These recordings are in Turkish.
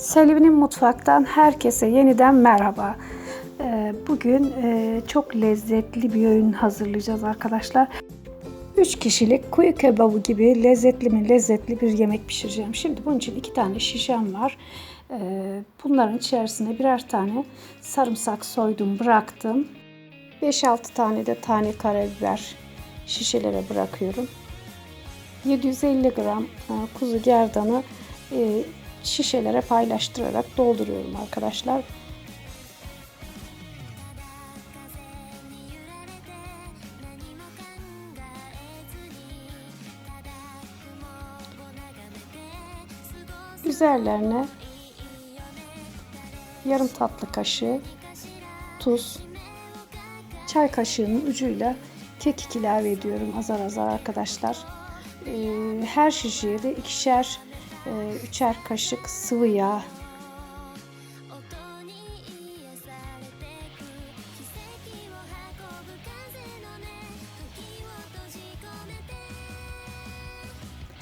Selvi'nin mutfaktan herkese yeniden merhaba. Ee, Bugün e, çok lezzetli bir öğün hazırlayacağız arkadaşlar. 3 kişilik kuyu kebabı gibi lezzetli mi lezzetli bir yemek pişireceğim. Şimdi bunun için iki tane şişem var. Ee, Bunların içerisine birer tane sarımsak soydum bıraktım. 5-6 tane de tane karabiber şişelere bırakıyorum. 750 gram e, kuzu gerdanı e, şişelere paylaştırarak dolduruyorum arkadaşlar. Üzerlerine yarım tatlı kaşığı tuz, çay kaşığının ucuyla kekik ilave ediyorum azar azar arkadaşlar. Ee, Her şişeye de ikişer, üçer kaşık sıvı yağ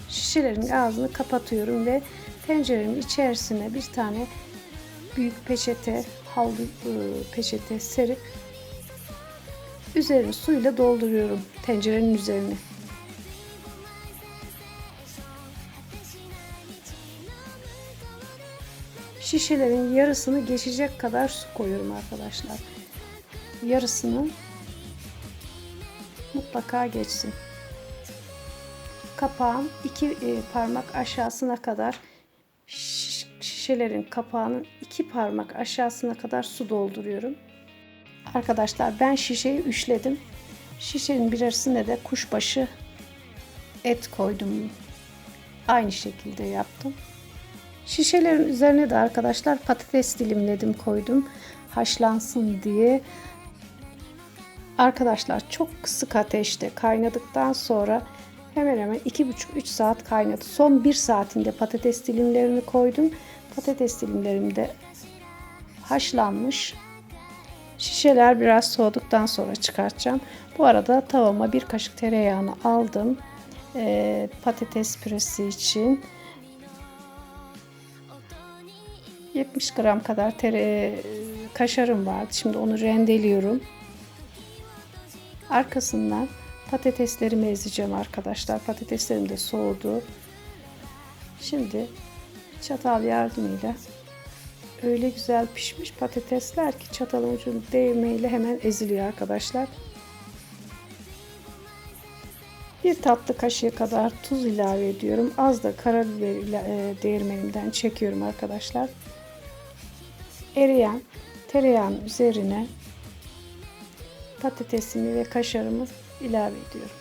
şişelerin ağzını kapatıyorum ve tencerenin içerisine bir tane büyük peçete, havlu e, peçete serip üzerini suyla dolduruyorum tencerenin üzerine. Şişelerin yarısını geçecek kadar su koyuyorum arkadaşlar. Yarısını mutlaka geçsin. Kapağın iki e, parmak aşağısına kadar şiş- şişelerin kapağının iki parmak aşağısına kadar su dolduruyorum. Arkadaşlar ben şişeyi üçledim. Şişenin birisine de kuşbaşı et koydum. Aynı şekilde yaptım. Şişelerin üzerine de arkadaşlar patates dilimledim koydum. Haşlansın diye. Arkadaşlar çok kısık ateşte kaynadıktan sonra hemen hemen 2,5-3 saat kaynadı. Son 1 saatinde patates dilimlerini koydum. Patates dilimlerim de haşlanmış. Şişeler biraz soğuduktan sonra çıkartacağım. Bu arada tavama bir kaşık tereyağını aldım. Ee, patates püresi için. 70 gram kadar tere, kaşarım vardı. Şimdi onu rendeliyorum. Arkasından patateslerimi ezeceğim arkadaşlar. Patateslerim de soğudu. Şimdi çatal yardımıyla öyle güzel pişmiş patatesler ki çatalın ucunu değmeyle hemen eziliyor arkadaşlar. Bir tatlı kaşığı kadar tuz ilave ediyorum. Az da karabiber e, değirmenimden çekiyorum arkadaşlar. Eriyen tereyağın üzerine patatesimi ve kaşarımı ilave ediyorum.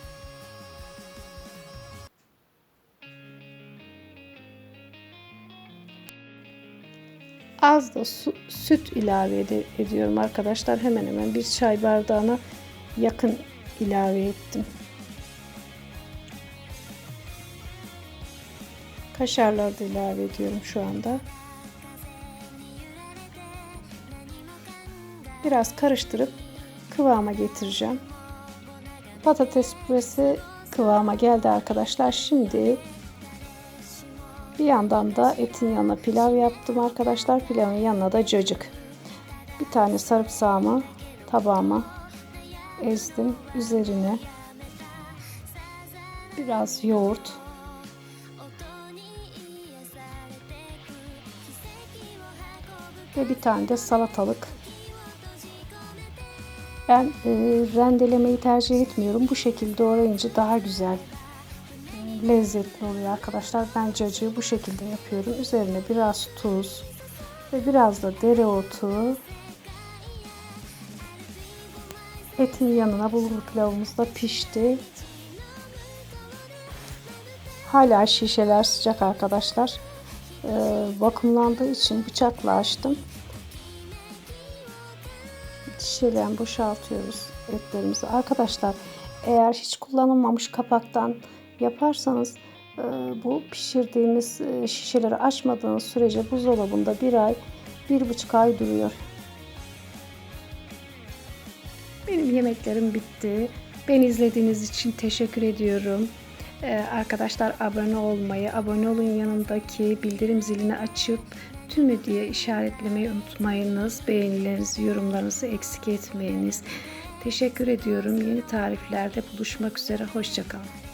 Az da su, süt ilave ede- ediyorum arkadaşlar. Hemen hemen bir çay bardağına yakın ilave ettim. Kaşarları da ilave ediyorum şu anda. Biraz karıştırıp kıvama getireceğim. Patates püresi kıvama geldi arkadaşlar. Şimdi bir yandan da etin yanına pilav yaptım arkadaşlar. Pilavın yanına da cacık. Bir tane sarımsağımı tabağıma ezdim. Üzerine biraz yoğurt ve bir tane de salatalık ben e, rendelemeyi tercih etmiyorum. Bu şekilde doğrayınca daha güzel e, lezzetli oluyor arkadaşlar. Ben cacığı bu şekilde yapıyorum. Üzerine biraz tuz ve biraz da dereotu. Etin yanına bulgur pilavımız da pişti. Hala şişeler sıcak arkadaşlar. E, vakumlandığı için bıçakla açtım şişeden boşaltıyoruz etlerimizi. Arkadaşlar eğer hiç kullanılmamış kapaktan yaparsanız e, bu pişirdiğimiz e, şişeleri açmadığınız sürece buzdolabında bir ay, bir buçuk ay duruyor. Benim yemeklerim bitti. Beni izlediğiniz için teşekkür ediyorum. Ee, arkadaşlar abone olmayı, abone olun yanındaki bildirim zilini açıp tümü diye işaretlemeyi unutmayınız. Beğenilerinizi, yorumlarınızı eksik etmeyiniz. Teşekkür ediyorum. Yeni tariflerde buluşmak üzere. Hoşçakalın.